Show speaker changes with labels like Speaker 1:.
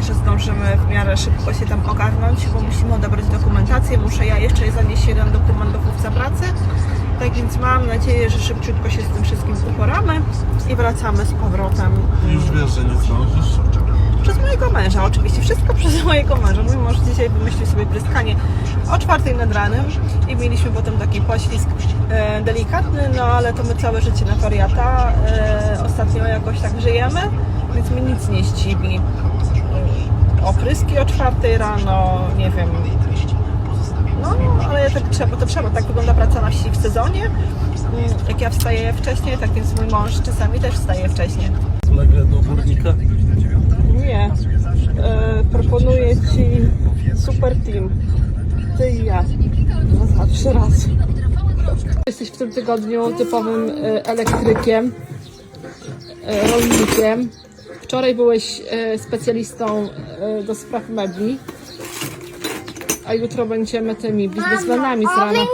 Speaker 1: nadzieję, że zdążymy w miarę szybko się tam ogarnąć, bo musimy odebrać dokumentację. Muszę ja jeszcze zanieść jeden dokument do chłopca pracy. Tak więc mam nadzieję, że szybciutko się z tym wszystkim uporamy i wracamy z powrotem
Speaker 2: Już wiesz, że nie zdążysz?
Speaker 1: przez mojego męża, oczywiście wszystko przez mojego męża. Mój mąż dzisiaj wymyślił sobie pryskanie o czwartej nad ranem i mieliśmy potem taki poślizg e, delikatny, no ale to my całe życie na wariata. E, ostatnio jakoś tak żyjemy, więc mnie nic nie zdziwi. Opryski o czwartej rano, nie wiem. No, ale tak trzeba, to trzeba, tak wygląda praca na wsi w sezonie. Jak ja wstaję wcześniej, tak więc mój mąż czasami też wstaje wcześniej.
Speaker 2: Nagle do górnika.
Speaker 1: Nie. E, proponuję Ci super team. Ty i ja. No, trzy razy. Jesteś w tym tygodniu typowym e, elektrykiem, e, rolnikiem. Wczoraj byłeś e, specjalistą e, do spraw mebli, a jutro będziemy tymi biznesmenami z rana.